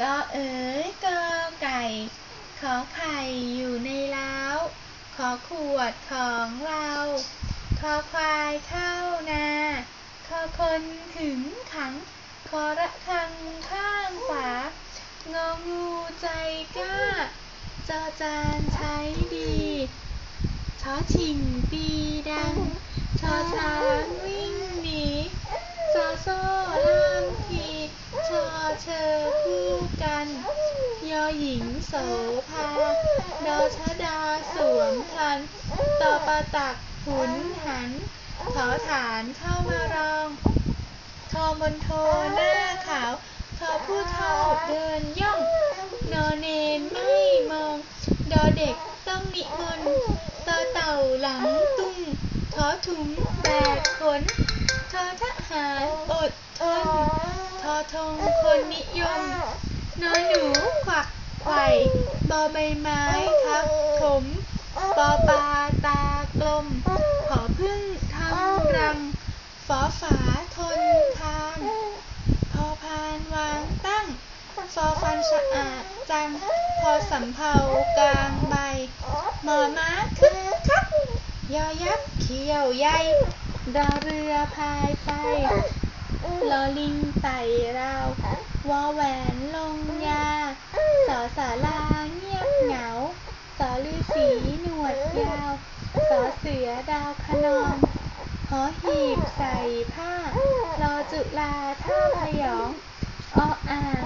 กอเอ๋ยกอไก่ ขอไข่อยู่ในเล้า ขอขวดของเราขอควายเข้านาขอคนถึงขังขอระฆังข้างฝางองูใจกล้าจอจานใช้ดีช้อชิงตีดัง ชอช้างวิ่งหนี ซอโซ่ล่ามที ชอ เชอคู่กัน ยอหญิงโสภาดอชดาสวมทันตอประตักหุนหันขอฐานเข้ามารองทอบนโทหน้าขาวทอผู้ท่าเดินย่อง นอเนนไม่มอง ดอเด็กต้องนิมนต์ตอเต่าหลังตุ้งทอถุงแบกขนทอทหารอดทน ทอทงคนนิยมนอหนูขวักไข่บอใบไม้ทับถมปอปลาตากลม ขอพึ่งทำรังฝอฝาทนทานพอพานวางตั้งฟอฟันสะอาดจังพอสำเภากลางใบหมอม้าคึกคักยอยักษ์เขียวใหญ่รอเรือพายไป ลอลิงไต่ราววอแหวนลงยาสอสาราเงียบเหงา สอฤาษีหนวดยาว สอเสือดาวขนองหอหีบใส่ผ้ารอจุลาท่าพยองออ่าง